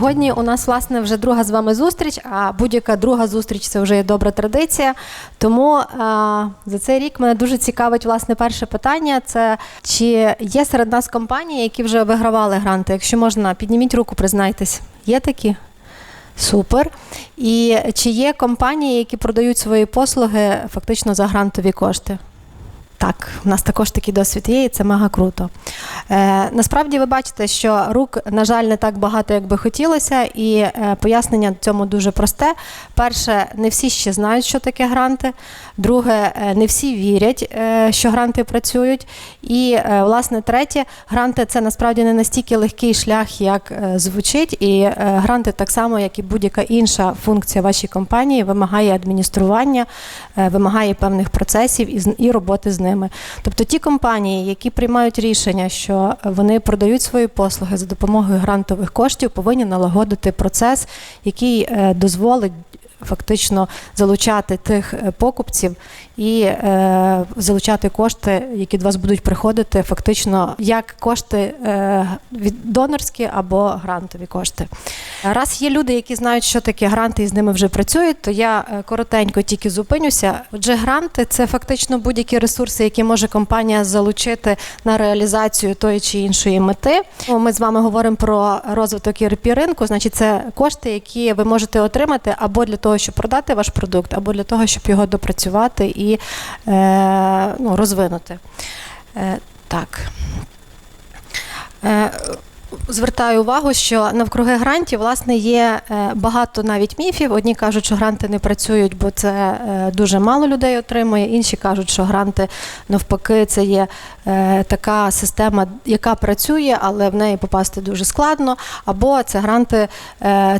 Сьогодні у нас власне вже друга з вами зустріч, а будь-яка друга зустріч це вже є добра традиція. Тому е, за цей рік мене дуже цікавить власне перше питання: це чи є серед нас компанії, які вже вигравали гранти? Якщо можна, підніміть руку, признайтесь. Є такі? Супер. І чи є компанії, які продають свої послуги фактично за грантові кошти? Так, в нас також такий досвід є, і це мега круто. Е, насправді ви бачите, що рук, на жаль, не так багато, як би хотілося, і е, пояснення цьому дуже просте. Перше, не всі ще знають, що таке гранти. Друге, е, не всі вірять, е, що гранти працюють. І, е, власне, третє, гранти це насправді не настільки легкий шлях, як е, звучить. І е, гранти, так само, як і будь-яка інша функція вашій компанії, вимагає адміністрування, е, вимагає певних процесів і, і роботи з ними. Тобто ті компанії, які приймають рішення, що вони продають свої послуги за допомогою грантових коштів, повинні налагодити процес, який е, дозволить. Фактично залучати тих е, покупців і е, залучати кошти, які до вас будуть приходити, фактично як кошти е, від донорські або грантові кошти. Раз є люди, які знають, що таке гранти і з ними вже працюють, то я е, коротенько тільки зупинюся. Отже, гранти це фактично будь-які ресурси, які може компанія залучити на реалізацію тої чи іншої мети. Ми з вами говоримо про розвиток ERP ринку. Значить, це кошти, які ви можете отримати або для того, щоб продати ваш продукт, або для того, щоб його допрацювати і е, ну, розвинути. Е, так. Е, Звертаю увагу, що навкруги грантів власне є е, багато навіть міфів. Одні кажуть, що гранти не працюють, бо це е, дуже мало людей отримує. Інші кажуть, що гранти навпаки це є е, така система, яка працює, але в неї попасти дуже складно. Або це гранти,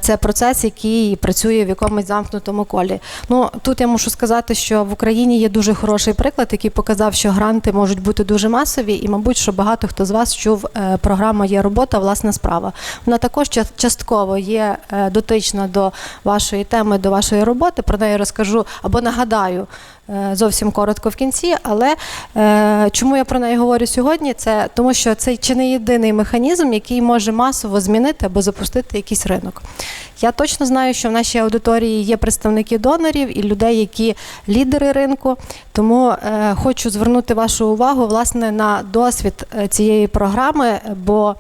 це процес, який працює в якомусь замкнутому колі. Ну тут я мушу сказати, що в Україні є дуже хороший приклад, який показав, що гранти можуть бути дуже масові, і, мабуть, що багато хто з вас чув програма Є робота, власна справа. Вона також частково є е, дотична до вашої теми, до вашої роботи. Про неї розкажу або нагадаю е, зовсім коротко в кінці. Але е, чому я про неї говорю сьогодні? Це тому, що це чи не єдиний механізм, який може масово змінити або запустити якийсь ринок. Я точно знаю, що в нашій аудиторії є представники донорів і людей, які лідери ринку. Тому е, хочу звернути вашу увагу власне на досвід цієї програми, бо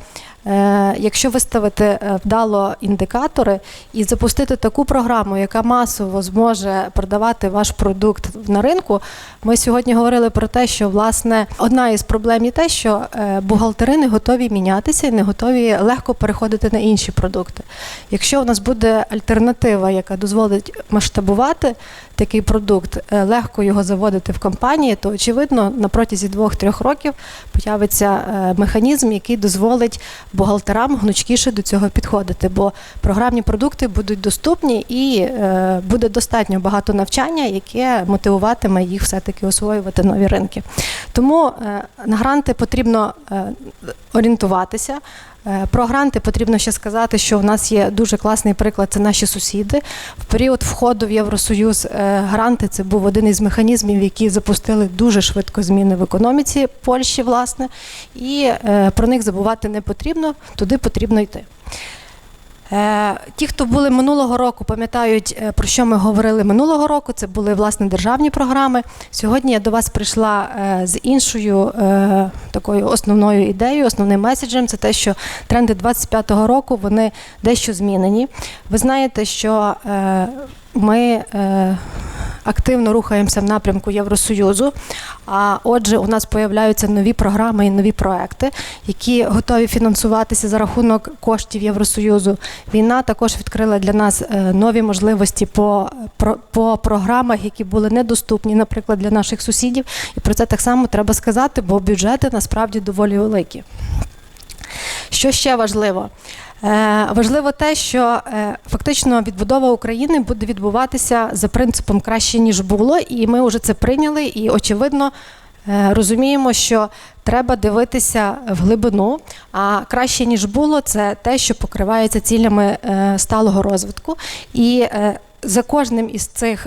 Якщо виставити е, вдало індикатори і запустити таку програму, яка масово зможе продавати ваш продукт на ринку, ми сьогодні говорили про те, що власне одна із проблем є те, що е, бухгалтери не готові мінятися і не готові легко переходити на інші продукти. Якщо у нас буде альтернатива, яка дозволить масштабувати такий продукт, е, легко його заводити в компанії, то очевидно на протязі двох-трьох років появиться е, механізм, який дозволить бухгалтерам гнучкіше до цього підходити, бо програмні продукти будуть доступні і е, буде достатньо багато навчання, яке мотивуватиме їх все-таки освоювати нові ринки. Тому на гранти потрібно орієнтуватися. Е, Про гранти потрібно ще сказати, що в нас є дуже класний приклад. Це наші сусіди. В період входу в Євросоюз е, гранти це був один із механізмів, які запустили дуже швидко зміни в економіці Польщі, власне, і е, про них забувати не потрібно, туди потрібно йти. Е, Ті, хто були минулого року, пам'ятають, е, про що ми говорили минулого року. Це були власне державні програми. Сьогодні я до вас прийшла е, з іншою такою основною ідеєю, основним меседжем. Це те, що тренди 25-го року вони дещо змінені. Ви знаєте, що ми активно рухаємося в напрямку Євросоюзу. А отже, у нас появляються нові програми і нові проекти, які готові фінансуватися за рахунок коштів Євросоюзу. Війна також відкрила для нас е, нові можливості по, по програмах, які були недоступні, наприклад, для наших сусідів. І про це так само треба сказати, бо бюджети насправді доволі великі. Що ще важливо? Е, важливо те, що е, фактично відбудова України буде відбуватися за принципом краще ніж було, і ми вже це прийняли. І очевидно е, розуміємо, що треба дивитися в глибину. А краще ніж було, це те, що покривається цілями сталого розвитку. І за кожним із цих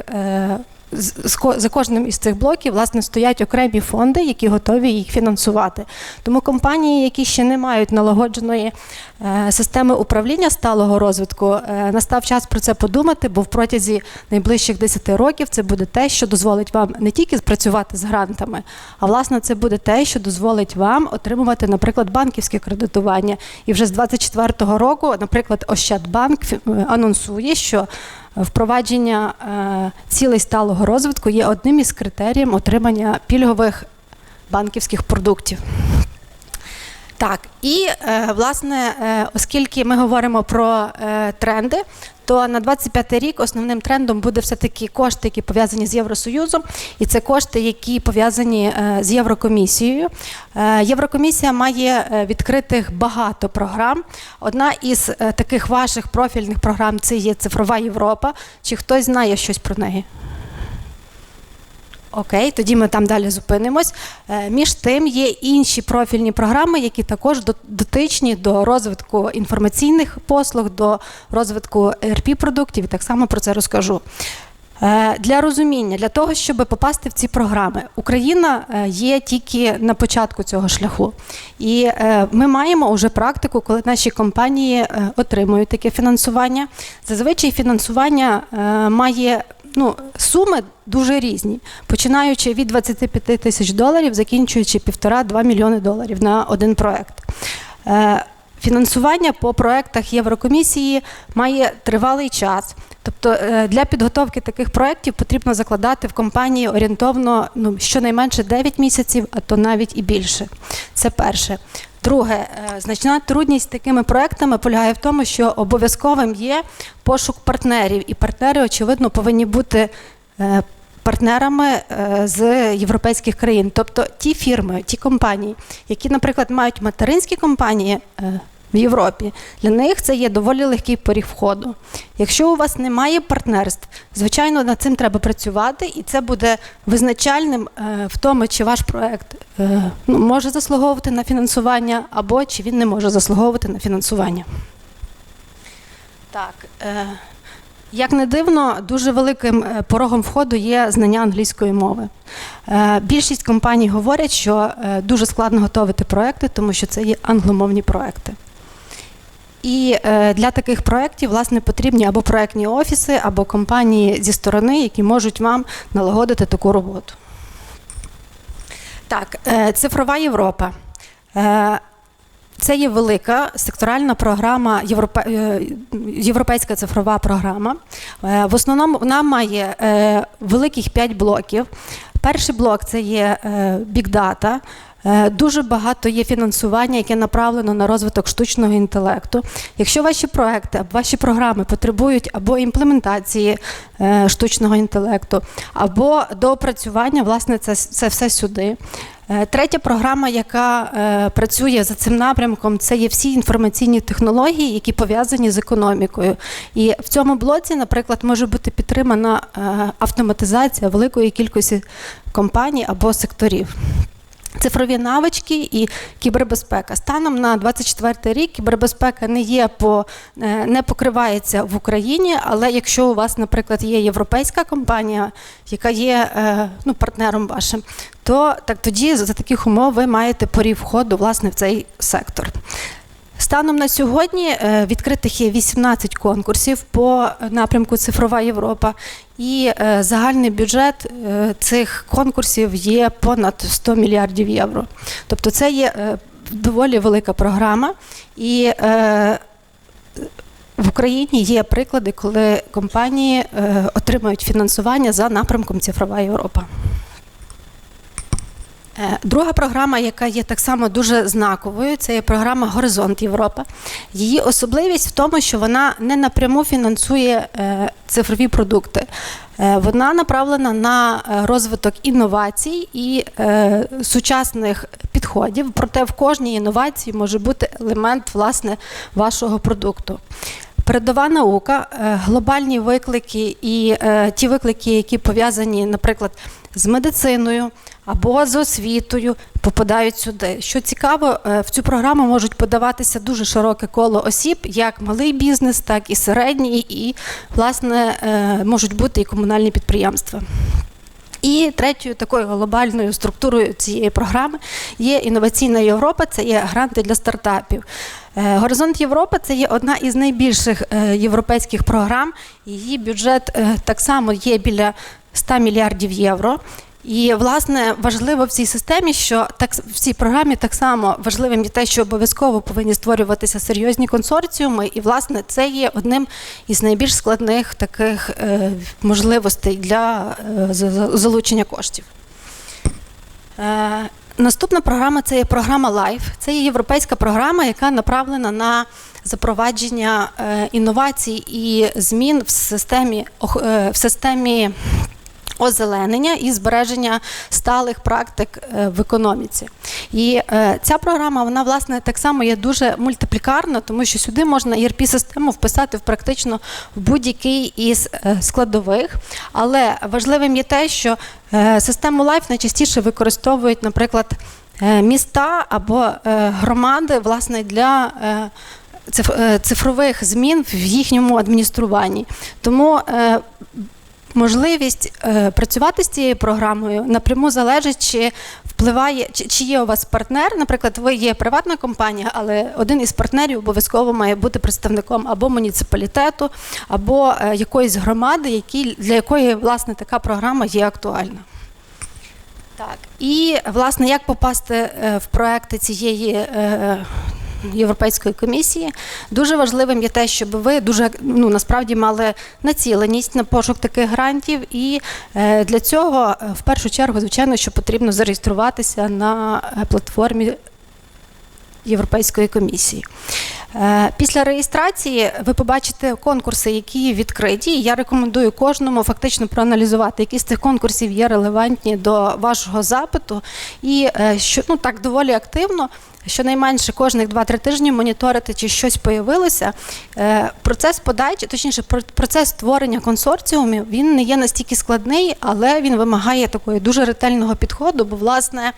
за кожним із цих блоків власне стоять окремі фонди, які готові їх фінансувати. Тому компанії, які ще не мають налагодженої е, системи управління сталого розвитку, е, настав час про це подумати, бо в протязі найближчих 10 років це буде те, що дозволить вам не тільки спрацювати з грантами, а власне це буде те, що дозволить вам отримувати, наприклад, банківське кредитування. І вже з 2024 року, наприклад, Ощадбанк е, анонсує, що впровадження е, цілей сталого розвитку є одним із критеріїв отримання пільгових банківських продуктів. Так, і е, власне, е, оскільки ми говоримо про е, тренди, то на 25 й рік основним трендом буде все-таки кошти, які пов'язані з Євросоюзом, і це кошти, які пов'язані з Єврокомісією. Єврокомісія має відкритих багато програм. Одна із таких ваших профільних програм це є цифрова Європа. Чи хтось знає щось про неї? Окей, тоді ми там далі зупинимось. Е, Між тим є інші профільні програми, які також дотичні до розвитку інформаційних послуг, до розвитку erp продуктів і так само про це розкажу. Е, Для розуміння, для того, щоб попасти в ці програми, Україна е, є тільки на початку цього шляху. І ми маємо вже практику, коли наші компанії отримують таке фінансування. Зазвичай фінансування має ну, суми дуже різні, починаючи від 25 тисяч доларів, закінчуючи 1,5-2 мільйони доларів на один проект. Е, Фінансування по проектах Єврокомісії має тривалий час. Тобто е, для підготовки таких проєктів потрібно закладати в компанії орієнтовно ну, щонайменше 9 місяців, а то навіть і більше. Це перше. Друге, е, значна трудність з такими проектами полягає в тому, що обов'язковим є пошук партнерів, і партнери, очевидно, повинні бути е, партнерами е, з європейських країн. Тобто ті фірми, ті компанії, які, наприклад, мають материнські компанії. В Європі для них це є доволі легкий поріг входу. Якщо у вас немає партнерств, звичайно, над цим треба працювати, і це буде визначальним е, в тому, чи ваш проект е, ну, може заслуговувати на фінансування, або чи він не може заслуговувати на фінансування. Так. Е, як не дивно, дуже великим порогом входу є знання англійської мови. Більшість компаній говорять, що дуже складно готувати проекти, тому що це є англомовні проекти. І е, для таких проєктів, власне, потрібні або проектні офіси, або компанії зі сторони, які можуть вам налагодити таку роботу. Так, е, цифрова Європа. Е, Це є велика секторальна програма, європе- європейська цифрова програма. В основному вона має великих п'ять блоків. Перший блок це є. Е, Дуже багато є фінансування, яке направлено на розвиток штучного інтелекту. Якщо ваші проекти або ваші програми потребують або імплементації е, штучного інтелекту, або доопрацювання, власне, це, це все сюди. Е, Третя програма, яка е, працює за цим напрямком, це є всі інформаційні технології, які пов'язані з економікою. І в цьому блоці, наприклад, може бути підтримана е, автоматизація великої кількості компаній або секторів. Цифрові навички і кібербезпека. Станом на 24 рік кібербезпека не є по е, не покривається в Україні, але якщо у вас, наприклад, є європейська компанія, яка є е, ну, партнером вашим, то так тоді за таких умов ви маєте порів входу власне в цей сектор. Станом на сьогодні е, відкритих є 18 конкурсів по напрямку Цифрова Європа, і е, загальний бюджет е, цих конкурсів є понад 100 мільярдів євро. Тобто це є доволі велика програма. І в Україні є приклади, коли компанії е, отримують фінансування за напрямком Цифрова Європа. Е, Друга програма, яка є так само дуже знаковою, це є програма Горизонт Європа. Її особливість в тому, що вона не напряму фінансує е, цифрові продукти. Е, Вона направлена на розвиток інновацій і сучасних підходів, проте в кожній інновації може бути елемент власне вашого продукту. Передова наука, е, глобальні виклики і е, ті виклики, які пов'язані, наприклад, з медициною або з освітою, попадають сюди. Що цікаво, е, в цю програму можуть подаватися дуже широке коло осіб, як малий бізнес, так і середній, і власне можуть бути і комунальні підприємства. І третьою такою глобальною структурою цієї програми є інноваційна Європа, це є гранти для стартапів. Е, Горизонт Європа це є одна із найбільших е, європейських програм. Її бюджет е, так само є біля 100 мільярдів євро. І власне важливо в цій системі, що так в цій програмі так само важливим є те, що обов'язково повинні створюватися серйозні консорціуми, і власне це є одним із найбільш складних таких е, можливостей для е, за- за- залучення коштів. Е, Наступна програма це є програма LIFE. Це є європейська програма, яка направлена на запровадження е, інновацій і змін в системі, е, в системі озеленення і збереження сталих практик е, в економіці. І е, ця програма, вона власне так само є дуже мультиплікарна, тому що сюди можна erp систему вписати в практично в будь-який із е, складових. Але важливим є те, що систему LIFE найчастіше використовують, наприклад, міста або громади власне для. Цифрових змін в їхньому адмініструванні. Тому можливість е, працювати з цією програмою напряму залежить, чи впливає, чи, є у вас партнер. Наприклад, ви є приватна компанія, але один із партнерів обов'язково має бути представником або муніципалітету, або е, якоїсь громади, які, для якої власне така програма є актуальна. Так, і власне, як попасти е, в проекти цієї Європейської комісії, дуже важливим є те, щоб ви дуже ну насправді мали націленість на пошук таких грантів, і е, для цього е, в першу чергу, звичайно, що потрібно зареєструватися на е, платформі Європейської комісії. Після реєстрації ви побачите конкурси, які відкриті. Я рекомендую кожному фактично проаналізувати, які з цих конкурсів є релевантні до вашого запиту, і що ну так доволі активно. Щонайменше кожних 2-3 тижні моніторити, чи щось появилося. Е, Процес подачі, точніше, про- процес створення консорціумів, він не є настільки складний, але він вимагає такої дуже ретельного підходу. Бо, власне,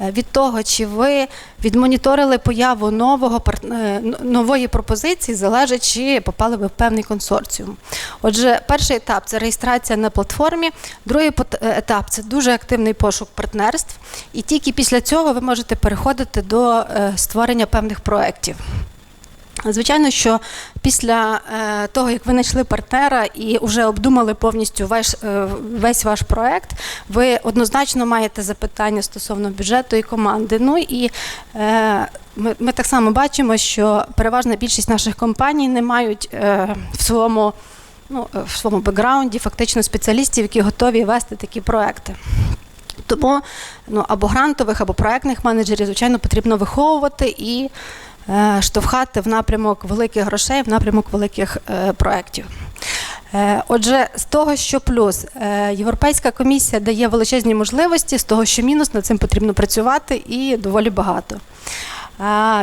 е, від того, чи ви відмоніторили появу нового е, нової пропозиції, залежить, чи попали ви в певний консорціум. Отже, перший етап це реєстрація на платформі. Другий етап це дуже активний пошук партнерств. І тільки після цього ви можете переходити до е, створення певних проєктів. Звичайно, що після е, того, як ви знайшли партнера і вже обдумали повністю е, весь ваш проект, ви однозначно маєте запитання стосовно бюджету і команди. Ну і е, ми, ми так само бачимо, що переважна більшість наших компаній не мають в своєму ну, в своєму бекграунді фактично спеціалістів, які готові вести такі проекти. Тому ну, або грантових, або проектних менеджерів, звичайно, потрібно виховувати і е, штовхати в напрямок великих грошей, в напрямок великих е, проєктів. Е, Отже, з того, що плюс, е, Європейська комісія дає величезні можливості, з того, що мінус, над цим потрібно працювати і доволі багато.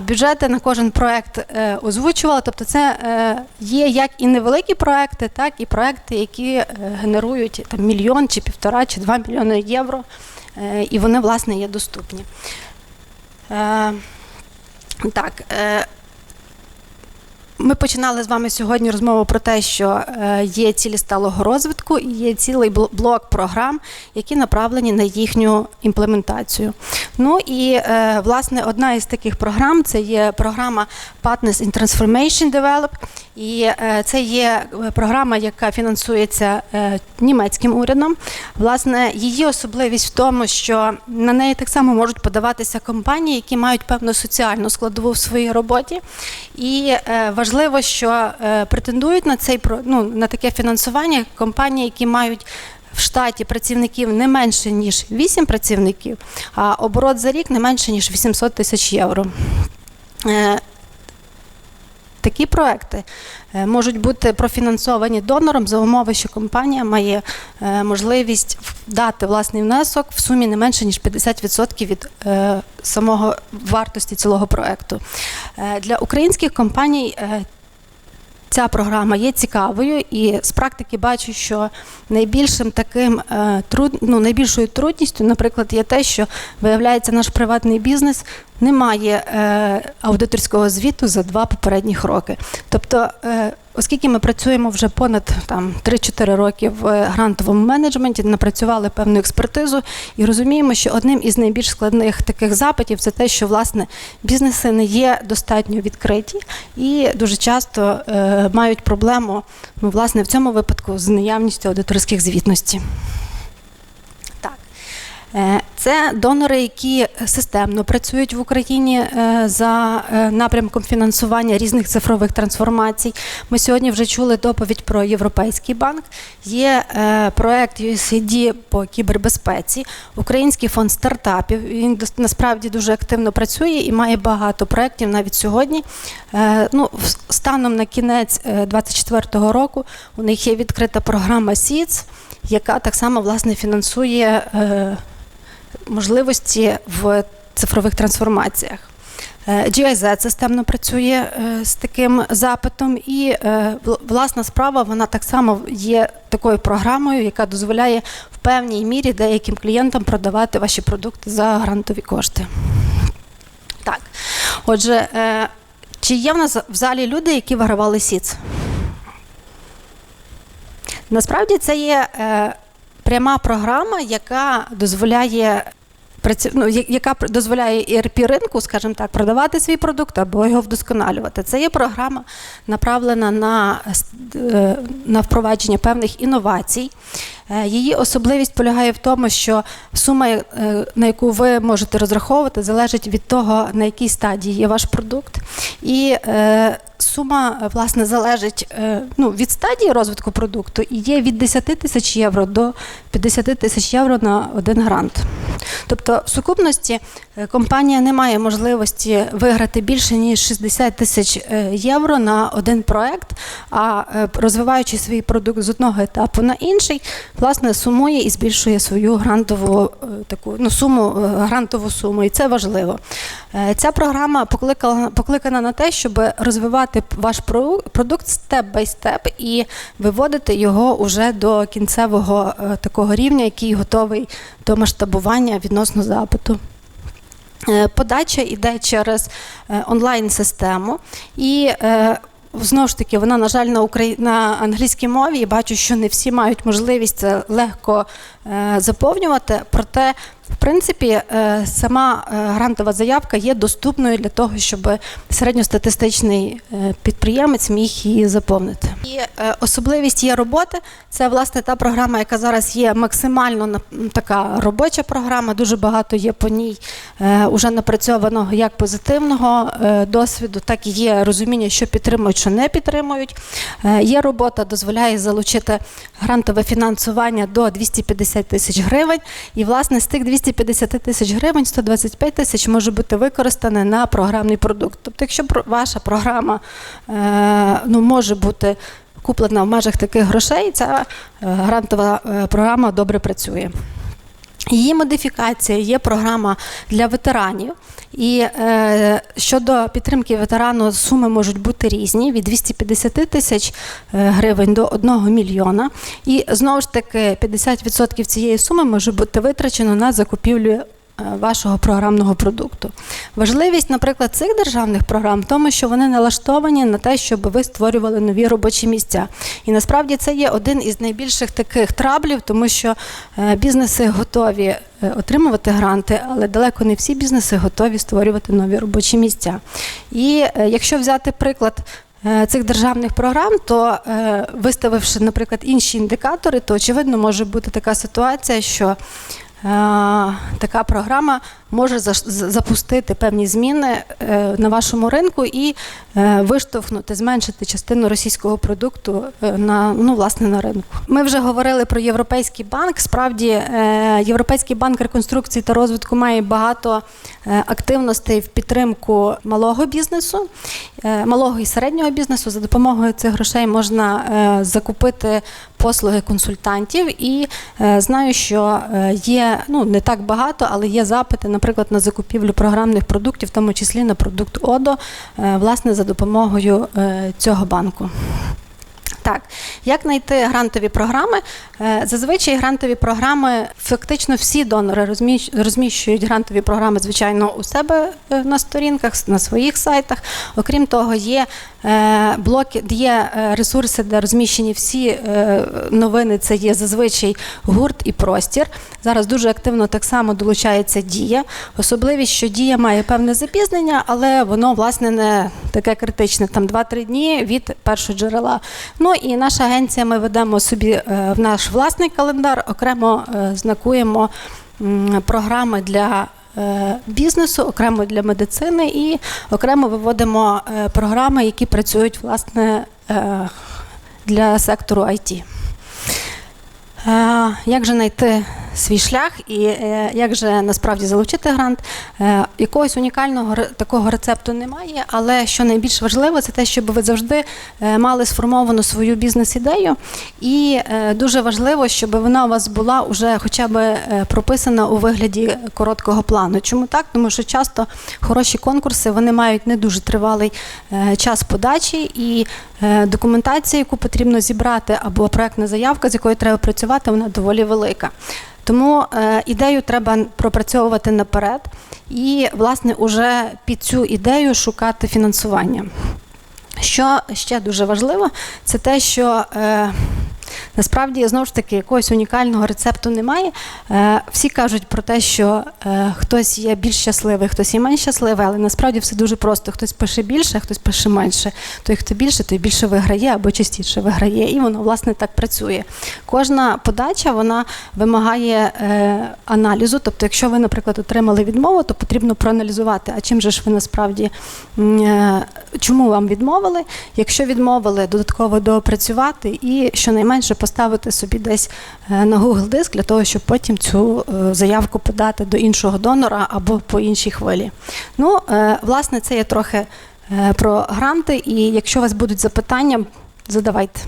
Бюджети на кожен проект е, озвучувала, тобто це е, є як і невеликі проекти, так і проекти, які е, генерують там, мільйон чи півтора чи два мільйони євро, і вони, власне, є доступні. Так, ми починали з вами сьогодні розмову про те, що е, є цілі сталого розвитку і є цілий блок програм, які направлені на їхню імплементацію. Ну і е, власне одна із таких програм це є програма Partners in Transformation Develop. І е, це є програма, яка фінансується німецьким урядом. Власне, її особливість в тому, що на неї так само можуть подаватися компанії, які мають певну соціальну складову в своїй роботі. І е, важливо, що е, претендують на цей ну, на таке фінансування компанії, які мають в штаті працівників не менше ніж 8 працівників, а оборот за рік не менше ніж 800 тисяч євро. Такі проекти е, можуть бути профінансовані донором за умови, що компанія має е, можливість дати власний внесок в сумі не менше ніж 50% від е, самого вартості цілого проекту. Для українських компаній ця програма є цікавою, і з практики бачу, що найбільшим таким е, ну, найбільшою трудністю, наприклад, є те, що виявляється, наш приватний бізнес не має е, аудиторського звіту за два попередніх роки. Тобто е, Оскільки ми працюємо вже понад там 3-4 роки в грантовому менеджменті, напрацювали певну експертизу і розуміємо, що одним із найбільш складних таких запитів це те, що власне бізнеси не є достатньо відкриті і дуже часто е, мають проблему ну, власне в цьому випадку з наявністю аудиторських звітностей. Е, Це донори, які системно працюють в Україні е, за е, напрямком фінансування різних цифрових трансформацій. Ми сьогодні вже чули доповідь про Європейський банк. Є проект USAID по кібербезпеці, Український фонд стартапів. Він насправді дуже активно працює і має багато проєктів навіть сьогодні. Ну, станом на кінець 2024 року у них є відкрита програма SEEDS, яка так само власне фінансує. Можливості в цифрових трансформаціях. Е, GIZ системно працює е, з таким запитом, і е, власна справа вона так само є такою програмою, яка дозволяє в певній мірі деяким клієнтам продавати ваші продукти за грантові кошти. Так, отже, чи є в нас в залі люди, які вигравали СІЦ? Насправді це є пряма програма, яка дозволяє ну, яка дозволяє ERP ринку, скажімо так, продавати свій продукт або його вдосконалювати. Це є програма, направлена на, е, на впровадження певних інновацій. Е, Її особливість полягає в тому, що сума, е, на яку ви можете розраховувати, залежить від того, на якій стадії є ваш продукт. І сума власне залежить ну, від стадії розвитку продукту і є від 10 тисяч євро до 50 тисяч євро на один грант. Тобто, в сукупності компанія не має можливості виграти більше ніж 60 тисяч е, євро на один проект, а е, розвиваючи свій продукт з одного етапу на інший, власне сумує і збільшує свою грантову е, таку ну, суму, е, грантову суму, і це важливо. Е, Ця програма покликала, покликана на те, щоб розвивати ваш про- продукт степ бай степ і виводити його уже до кінцевого е, такого рівня, який готовий до масштабування відносно запиту. Е, Подача йде через е, онлайн-систему і е, Знову ж таки, вона, на жаль, на Украї... на англійській мові і бачу, що не всі мають можливість це легко заповнювати. Проте, в принципі, е, сама е, грантова заявка є доступною для того, щоб середньостатистичний е, підприємець міг її заповнити. І особливість є роботи. Це власне та програма, яка зараз є максимально така робоча програма. Дуже багато є по ній уже напрацьованого як позитивного досвіду, так і є розуміння, що підтримують, що не підтримують. Є робота, дозволяє залучити грантове фінансування до 250 тисяч гривень. І, власне, з тих 250 тисяч гривень 125 тисяч може бути використане на програмний продукт. Тобто, якщо ваша програма е, ну, може бути куплена в межах таких грошей, ця е, грантова е, програма добре працює. Її модифікація є програма для ветеранів. І е, щодо підтримки ветерану, суми можуть бути різні від 250 тисяч е, гривень до 1 мільйона. І знову ж таки 50% цієї суми може бути витрачено на закупівлю вашого програмного продукту. Важливість, наприклад, цих державних програм в тому, що вони налаштовані на те, щоб ви створювали нові робочі місця. І насправді це є один із найбільших таких траблів, тому що е, бізнеси готові е, отримувати гранти, але далеко не всі бізнеси готові створювати нові робочі місця. І е, якщо взяти приклад. е, Цих державних програм, то е, виставивши, наприклад, інші індикатори, то очевидно може бути така ситуація, що Е, така програма може запустити певні зміни е, на вашому ринку і е, виштовхнути, зменшити частину російського продукту е, на ну власне на ринку. Ми вже говорили про європейський банк. Справді, європейський банк реконструкції та розвитку має багато активностей в підтримку малого бізнесу, малого і середнього бізнесу. За допомогою цих грошей можна закупити послуги консультантів. І знаю, що є ну не так багато, але є запити, наприклад, на закупівлю програмних продуктів, в тому числі на продукт ОДО, е, власне, за допомогою е, цього банку. Так, як знайти грантові програми? Е, Зазвичай грантові програми, фактично всі донори розміщують грантові програми, звичайно, у себе е, на сторінках, на своїх сайтах. Окрім того, є е, блоки, є ресурси, де розміщені всі новини. Це є зазвичай гурт і простір. Зараз дуже активно так само долучається дія. Особливість, що дія має певне запізнення, але воно власне не таке критичне. Там 2-3 дні від першого джерела. Ну і наша агенція ми ведемо собі е, в наш власний календар, окремо е, знакуємо програми для. е, Бізнесу, окремо для медицини і окремо виводимо програми, які працюють власне для сектору IT. Як же знайти свій шлях і е, як же насправді залучити грант? Е, Якогось унікального такого рецепту немає, але що найбільш важливо, це те, щоб ви завжди е, мали сформовану свою бізнес-ідею, і дуже важливо, щоб вона у вас була вже хоча б прописана у вигляді короткого плану. Чому так? Тому що часто хороші конкурси вони мають не дуже тривалий час подачі і документація, яку потрібно зібрати, або проектна заявка, з якою треба працювати, вона доволі велика. Тому е, ідею треба пропрацьовувати наперед і, власне, уже під цю ідею шукати фінансування. Що ще дуже важливо, це те, що е, насправді знову ж таки якогось унікального рецепту немає. Е, всі кажуть про те, що е, хтось є більш щасливий, хтось є менш щасливий, але насправді все дуже просто. Хтось пише більше, хтось пише менше. Той, хто більше, той більше виграє або частіше виграє. І воно власне так працює. Кожна подача вона вимагає е, аналізу. Тобто, якщо ви, наприклад, отримали відмову, то потрібно проаналізувати, а чим же ж ви насправді чому вам відмовили? Якщо відмовили, додатково доопрацювати і щонайменше поставити собі десь е, на Google диск для того, щоб потім цю е, заявку подати до іншого донора або по іншій хвилі. Ну, е, власне, це є трохи про гранти, і якщо у вас будуть запитання, задавайте.